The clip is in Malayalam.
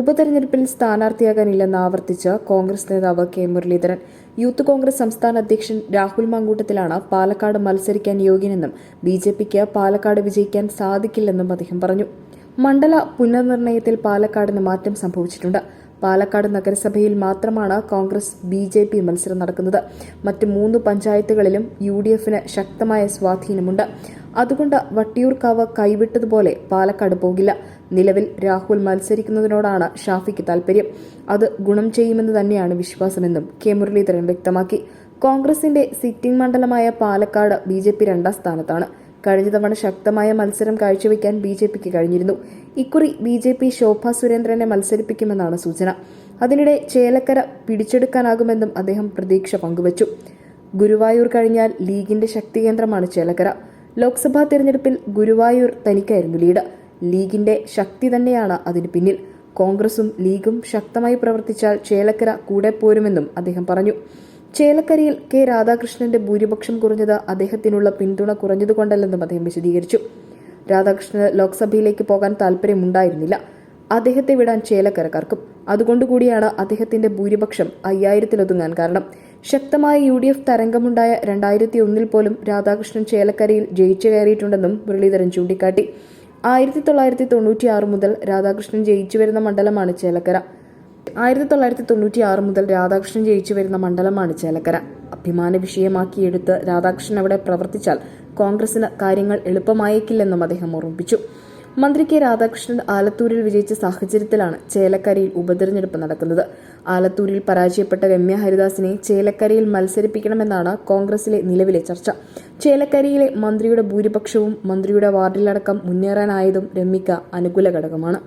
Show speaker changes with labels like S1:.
S1: ഉപതെരഞ്ഞെടുപ്പിൽ സ്ഥാനാർത്ഥിയാകാനില്ലെന്ന് ആവർത്തിച്ച് കോൺഗ്രസ് നേതാവ് കെ മുരളീധരൻ. യൂത്ത് കോൺഗ്രസ് സംസ്ഥാന അധ്യക്ഷൻ രാഹുൽ മാങ്കൂട്ടത്തിലാണ് പാലക്കാട് മത്സരിക്കാൻ യോഗ്യനെന്നും ബി ജെ പിക്ക് പാലക്കാട് വിജയിക്കാൻ സാധിക്കില്ലെന്നും അദ്ദേഹം പറഞ്ഞു. മണ്ഡല പുനർനിർണയത്തിൽ പാലക്കാടിന് മാറ്റം സംഭവിച്ചിട്ടുണ്ട്. പാലക്കാട് നഗരസഭയിൽ മാത്രമാണ് കോൺഗ്രസ് ബി ജെ പി മത്സരം നടക്കുന്നത്. മറ്റ് മൂന്ന് പഞ്ചായത്തുകളിലും യു ഡി എഫിന് ശക്തമായ സ്വാധീനമുണ്ട്. അതുകൊണ്ട് വട്ടിയൂർക്കാവ് കൈവിട്ടതുപോലെ പാലക്കാട് പോകില്ല. നിലവിൽ രാഹുൽ മത്സരിക്കുന്നതിനോടാണ് ഷാഫിക്ക് താൽപര്യം. അത് ഗുണം ചെയ്യുമെന്ന് തന്നെയാണ് വിശ്വാസമെന്നും കെ മുരളീധരൻ വ്യക്തമാക്കി. കോൺഗ്രസിന്റെ സിറ്റിംഗ് മണ്ഡലമായ പാലക്കാട് ബി രണ്ടാം സ്ഥാനത്താണ്. കഴിഞ്ഞ തവണ ശക്തമായ മത്സരം കാഴ്ചവെക്കാൻ ബി ജെ പിക്ക് കഴിഞ്ഞിരുന്നു. ഇക്കുറി ബി ജെ പി ശോഭ സുരേന്ദ്രനെ മത്സരിപ്പിക്കുമെന്നാണ് സൂചന. അതിനിടെ ചേലക്കര പിടിച്ചെടുക്കാനാകുമെന്നും അദ്ദേഹം പ്രതീക്ഷ പങ്കുവച്ചു. ഗുരുവായൂർ കഴിഞ്ഞാൽ ലീഗിന്റെ ശക്തികേന്ദ്രമാണ് ചേലക്കര. ലോക്സഭാ തെരഞ്ഞെടുപ്പിൽ ഗുരുവായൂർ തനിക്കായിരുന്നു ലീഡ്. ലീഗിന്റെ ശക്തി തന്നെയാണ് അതിന് പിന്നിൽ. കോൺഗ്രസും ലീഗും ശക്തമായി പ്രവർത്തിച്ചാൽ ചേലക്കര കൂടെ പോരുമെന്നും അദ്ദേഹം പറഞ്ഞു. ചേലക്കരയിൽ കെ രാധാകൃഷ്ണന്റെ ഭൂരിപക്ഷം കുറഞ്ഞത് അദ്ദേഹത്തിനുള്ള പിന്തുണ കുറഞ്ഞതുകൊണ്ടല്ലെന്നും അദ്ദേഹം വിശദീകരിച്ചു. രാധാകൃഷ്ണന് ലോക്സഭയിലേക്ക് പോകാൻ താല്പര്യമുണ്ടായിരുന്നില്ല. അദ്ദേഹത്തെ വിടാൻ ചേലക്കരക്കാർക്കും. അതുകൊണ്ടുകൂടിയാണ് അദ്ദേഹത്തിന്റെ ഭൂരിപക്ഷം അയ്യായിരത്തിലൊതുങ്ങാൻ കാരണം. ശക്തമായ യു ഡി എഫ് തരംഗമുണ്ടായ രണ്ടായിരത്തി ഒന്നിൽ പോലും രാധാകൃഷ്ണൻ ചേലക്കരയിൽ ജയിച്ചു കയറിയിട്ടുണ്ടെന്നും മുരളീധരൻ ചൂണ്ടിക്കാട്ടി. ആയിരത്തി തൊള്ളായിരത്തി തൊണ്ണൂറ്റിയാറ് മുതൽ രാധാകൃഷ്ണൻ ജയിച്ചു വരുന്ന മണ്ഡലമാണ് ചേലക്കര. ആയിരത്തി തൊള്ളായിരത്തി തൊണ്ണൂറ്റി ആറ് മുതൽ രാധാകൃഷ്ണൻ ജയിച്ചു വരുന്ന മണ്ഡലമാണ് ചേലക്കര. അഭിമാന വിഷയമാക്കിയെടുത്ത് രാധാകൃഷ്ണൻ അവിടെ പ്രവർത്തിച്ചാൽ കോൺഗ്രസിന് കാര്യങ്ങൾ എളുപ്പമായേക്കില്ലെന്നും അദ്ദേഹം ഓർമ്മിപ്പിച്ചു. മന്ത്രി കെ രാധാകൃഷ്ണൻ ആലത്തൂരിൽ വിജയിച്ച സാഹചര്യത്തിലാണ് ചേലക്കരയിൽ ഉപതെരഞ്ഞെടുപ്പ് നടക്കുന്നത്. ആലത്തൂരിൽ പരാജയപ്പെട്ട രമ്യ ഹരിദാസിനെ ചേലക്കരയിൽ മത്സരിപ്പിക്കണമെന്നാണ് കോൺഗ്രസിലെ നിലവിലെ ചർച്ച. ചേലക്കരയിലെ മന്ത്രിയുടെ ഭൂരിപക്ഷവും മന്ത്രിയുടെ വാർഡിലടക്കം മുന്നേറാനായതും രമ്യയ്ക്ക് അനുകൂല ഘടകമാണ്